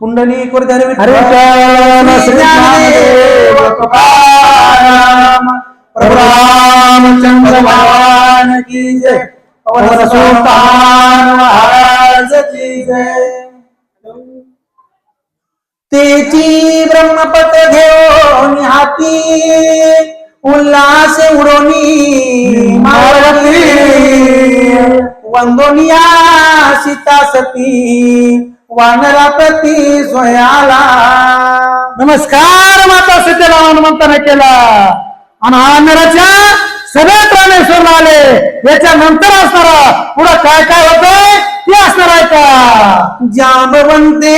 कुंडली कोरधर हरे विठ्ठल, श्री ज्ञानदेव तुकाराम, प्रभू रामचंद्र भगवान की जय. पवन सुल्तान महाराज की जय. तेची ब्रह्मपत घेऊन हाती उल्हास उडोनी मारती वंदोनिया सीता सती वानरा प्रती सोयाला नमस्कार माता सत्यला हनुमंताने केला. आणि आनंदाच्या सगळे प्राणेश्वर आले. याच्या नंतर असणार पुढं काय काय होतंय ते असणार आहे का? जांबवंते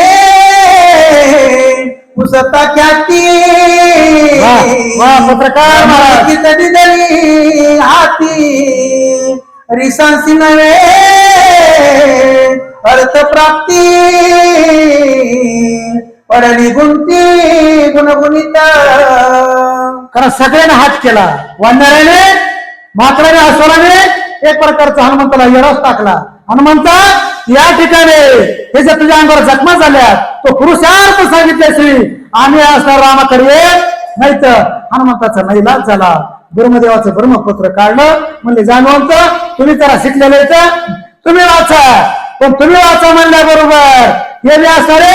पुसता ख्याती. वा, पत्रकार महाराज. तरी हाती. रिसांसी नव्हे अर्थ प्राप्ती. पडली गुंती गुणगुणिता. कारण सगळ्यांना हात केला. वानराने मात्राने अस्वराने एक प्रकारचा हनुमंताला येरस टाकला. हनुमंता या ठिकाणी हे जे तुझ्या अंगावर जखमा झाल्या तो पुरुषार्थ सांगितले श्री. आम्ही असणार रामाकडे ये. नाही तर हनुमंताचा नैलाच झाला. ब्रह्मदेवाचं ब्रह्मपुत्र काढलं. म्हणजे जाणवंत तुम्ही जरा शिकलेले तुम्ही वाचा. पण तुम्ही वाचा म्हणल्याबरोबर. हे बी असणारे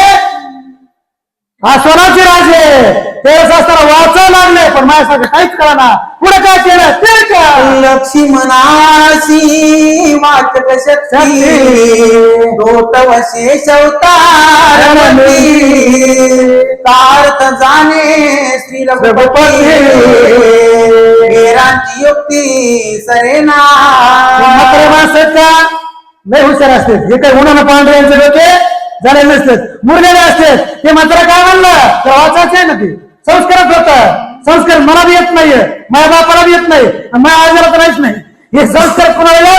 हा स्वराचे राजे. ते असताना वाचावं लागले पण माझ्यासारखं काहीच करा ना. पुढे काय केलं? ते काय लक्ष्मणाशी वाचक शक्ती. दोत वशेष तार्थ जाणे श्री रघुपती. हेरांची युक्ती सरेना. माणसं नाही लय हुशार असते हे काही उन्हानं पांढरे यांचे डोके? झाले नसतात मुरलेले असतात ते मात्र काय म्हणलं? तर वाचायचं आहे ना ते. संस्कारच होत. संस्कार मला बी येत नाहीये. माझ्या बापाला बी येत नाही. माझ्या आजारात तर नाही. हे संस्कार कुणाला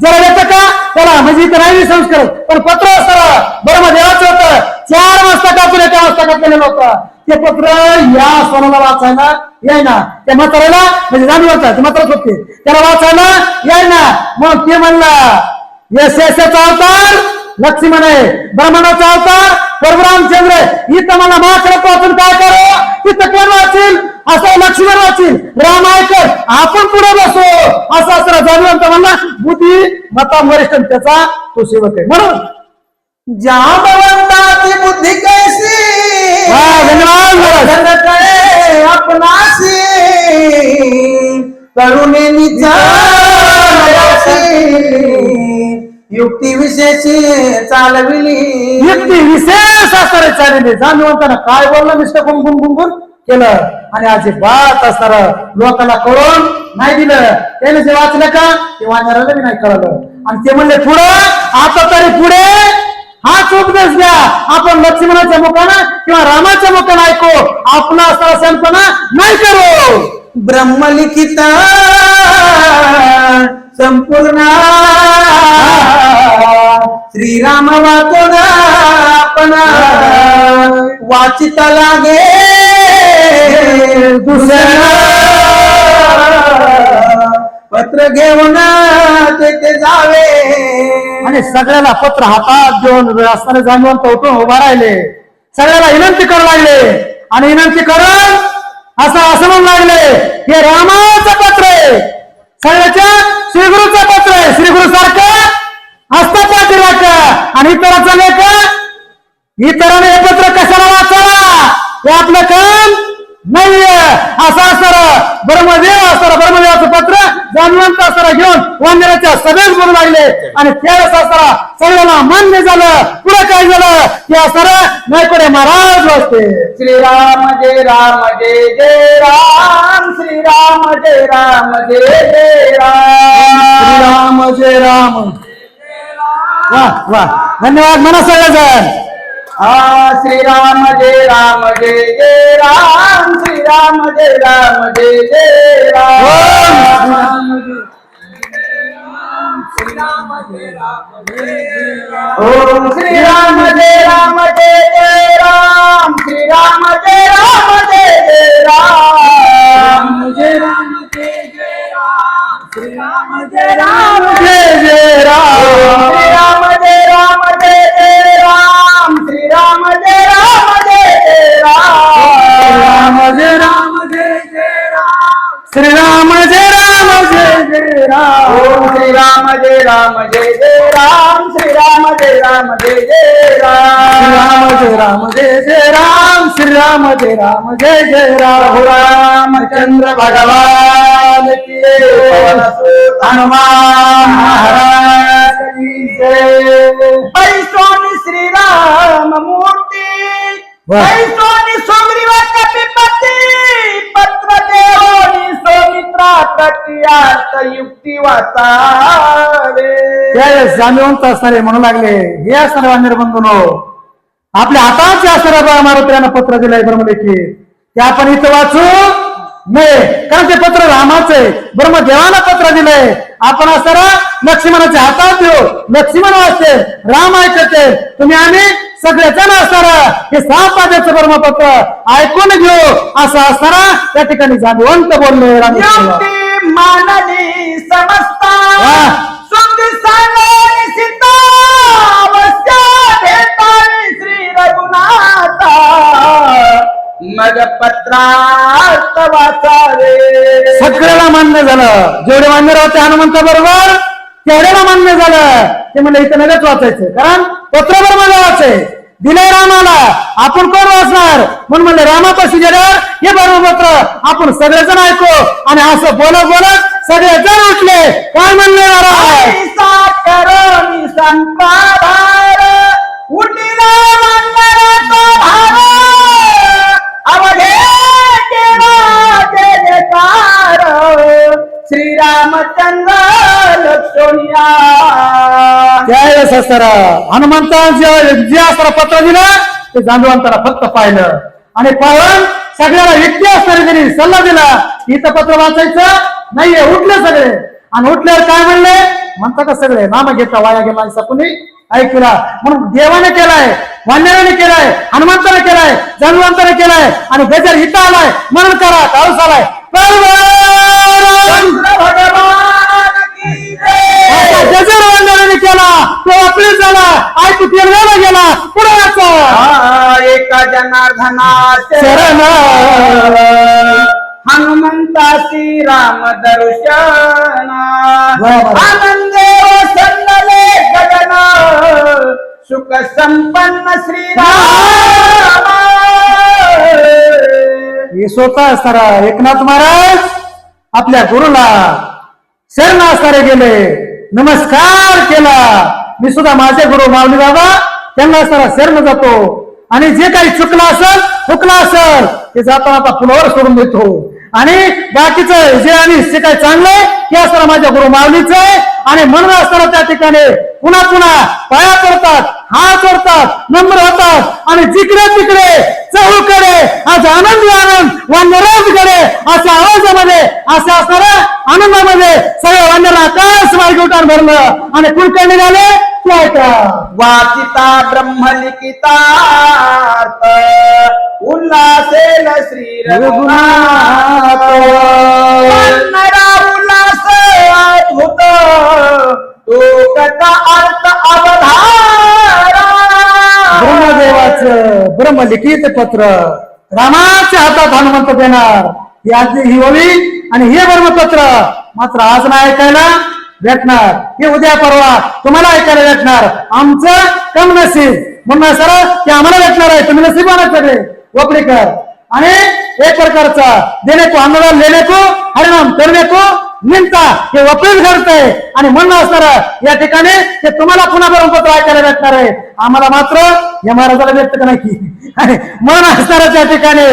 जरा येतं का? त्याला म्हणजे इथं नाही संस्कार. पण पत्र असतं बरं मग देवाचं होतं. चार वाजता कापून एका वाजता कापलेलं होतं ते पत्र या सोनाला वाचायला यायना. त्या म्हाताऱ्याला म्हणजे जाणवत ते म्हातारच होते. त्याला वाचायला यायना. मग ते म्हणला यशाचा अवतार लक्ष्मण आहे. ब्रह्मणाचा अवतार परशुरामचंद्र आहे. इथं मला महाकडे वाचून काय करू? तिथं कोण वाचील? असं लक्ष्मण वाचील. राम ऐकत आपण पुढे बसू. असं असं जाणवंत म्हणला बुद्धी मता वरिष्ठ त्याचा तो सेवक आहे. म्हणून जांबवंताची बुद्धी कैसी? वा, धन्यवाद महाराज. युक्ती विशेषी चालविली. व्यक्ती विशेष असणारे चालले जाणवताना काय बोललं नुसतं गुंगुन गुंगुन केलं. आणि अजिबात असणार लोकांना कळून नाही दिलं. त्याने जे वाचलं का? ते वाचणाऱ्याला बी नाही कळलं. आणि ते म्हणले पुढं? आता तरी पुढे? हाच उपदेश द्या. आपण लक्ष्मणाच्या मुखानं किंवा रामाच्या मुखानं ऐकू. आपला असणारा संपना नाही करू. ब्रह्मलिखित. संपूर्ण. श्रीराम वाचून आपण. वाचिता लागे पत्र घेऊन तेथे जावे. आणि सगळ्याला पत्र हातात घेऊन रस्त्याने जाणून उठून उभा राहिले. सगळ्याला विनंती करू लागले. आणि विनंती करून असं असं म्हणू लागले. हे रामाचं पत्र आहे. सगळ्याच्या श्रीगुरूचं पत्र आहे. श्रीगुरु सारखं असतं पाठी आणि इतराचं लेख. इतरांनी हे पत्र कशाला वाचावा हे आपलं काम नाहीये. असं असणार ब्रह्मदेव म्हणजे, असणार ब्रह्मदेव जाणवंत असणार घेऊन वांद्याच्या सभेत बोलू लागले. आणि त्यावेळेस असताना सगळ्यांना मान्य झालं. पुढे काय झालं? की असणार नायकडे महाराज वाचते श्रीराम जय राम जय जय राम. श्रीराम जय राम जय जय राम. श्रीराम जय राम. वा वा. धन्यवाद म्हणा सगळेजण हा श्रीराम जय राम जय जय राम श्रीराम जय राम जय जय राम। ओम श्रीराम जय राम जय जय राम श्रीराम जय राम శ్రీ రామ జయ రామ జయ జయ రామ. ఓం శ్రీ రామ జయ రామ జయ జయ రామ. శ్రీ రామ జయ రామ జయ జయ రామ శ్రీ రామ. జయ రామ జయ జయ రామ. శ్రీ రామ జయ రామ జయ జయ రామ. రామచంద్ర భగవాన్ హనుమాన్ वाचावे त्यावेळेस असणारे म्हणू लागले हे असणारे वानर बंधूनो आपल्या जे असणाऱ्या मारुत्र्यानं पत्र दिलंय ब्रह्मलेखी. ते आपण इथं वाचू नये कारण ते पत्र रामाचं आहे. ब्रह्मदेवानं पत्र दिलंय. आपण असणारा लक्ष्मणाच्या हातात देऊ लक्ष्मण वाचते राम ऐकते. तुम्ही आम्ही सगळे जण असणारा हे सहा पाद्याचं ब्रह्मपत्र ऐकून घेऊ. असं असणारा त्या ठिकाणी जाणवंत बोलले योगी मानली समजता सीता अवश्य श्री रघुनाथा। मग पत्रात वाचावे सगळ्याला मान्य झालं. जेवढे मान्य होते हनुमंत बरोबर तेवढ्याला मान्य झालं. ते म्हणलं इथं नगच वाचायचं. कारण पत्र बरोबर वाचाय दिलंय रामाला. आपण कोण वाचणार? म्हणून म्हणलं रामापाशी गेल्यावर हे बरोबर आपण सगळेजण ऐकू. आणि असं बोलत बोलत सगळेजण उठले. काय म्हणले महाराज? ऐसा करोनी श्रीरामचंद्र लक्षणिया त्यावेळेस असताना हनुमंतांच्या जे असताना पत्र दिलं ते जांभवंताला फक्त पाहिलं. आणि पाहून सगळ्याला व्यक्ती असणारे त्यांनी सल्ला दिला. इथं पत्र वाचायचं नाहीये उठले सगळे. आणि उठल्यावर काय म्हणले? म्हणता का सगळे? नाम घेता वाया गेला असं कुणी? ऐकला. म्हणून देवाने केलाय वाण्याने केलाय हनुमंताने केलाय जाणवंताने केलाय. आणि गजर इथं आलाय म्हणून करा पाऊस आलाय. वंदनाने केला तो आपली झाला ऐकू तेलगाला गेला पुढे वाचा एका जनार्दना शरण. हनुमंतासी राम दर्शन. आनंदे वसंतले गगन सुख संपन्न श्रीराम स्वतः असणारा एकनाथ महाराज आपल्या गुरुला शरण असणारे गेले. नमस्कार केला. मी सुद्धा माझे गुरु मावली बाबा त्यांना असणारा शरण जातो. आणि जे काही चुकलं असेल चुकलं असेल ते जाताना आता फुलावर सोडून देतो. आणि बाकीचं जे आणि जे काही चांगलंय ते असताना माझ्या गुरु माऊलीच आहे. आणि म्हणून असताना त्या ठिकाणी पुन्हा पुन्हा पाया पडतात. हात जोडतात नम्र होतात आणि जिकडे तिकडे चहूकडे आज आनंदी आनंद वानराजकडे अशा आवाजामध्ये असं असणाऱ्या आनंदामध्ये सगळ्या वानराला आकाश मार्ग उठान भरलं आणि कुलकर्णी तू ऐका वाचिता ब्रह्मलिखितार्थ उल्हासेल श्री रघुनाथ। उल्हास अद्भुत तो कथा ब्रह्मदेवाचं ब्रह्मलिखित पत्र. रामाच्या हातात हनुमंत देणार. ही आजची ही ओळी आणि हे ब्रह्मपत्र मात्र आज नाही ऐकायला भेटणार. हे उद्या परवा तुम्हाला ऐकायला भेटणार. आमचं कम नसीब म्हणून सर ते आम्हाला भेटणार आहे. तुम्ही नसीबाना सगळे. वपडीकर आणि एक प्रकारचा देणे को आंदोलन लेणे को हरिणाम करणे को निमता हे वपील घडतंय. आणि म्हणणं असणार या ठिकाणी ते तुम्हाला पुन्हा ब्रह्मपत्र ऐकायला भेटणार आहे. आम्हाला मात्र या महाराजाला भेटत का. नाही आणि मन असणार त्या ठिकाणी.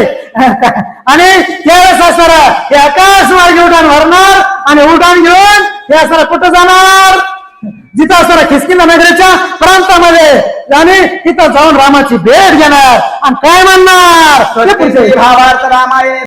आणि त्यावेळेस असणार हे आकाश मार्गे उड्डाण भरणार आणि उड्डाण घेऊन हे असणार कुठं जाणार? जिथं असणार खिसकिंदा नगरीच्या प्रांतामध्ये. आणि तिथं जाऊन रामाची भेट घेणार. आणि काय म्हणणार? रामायण.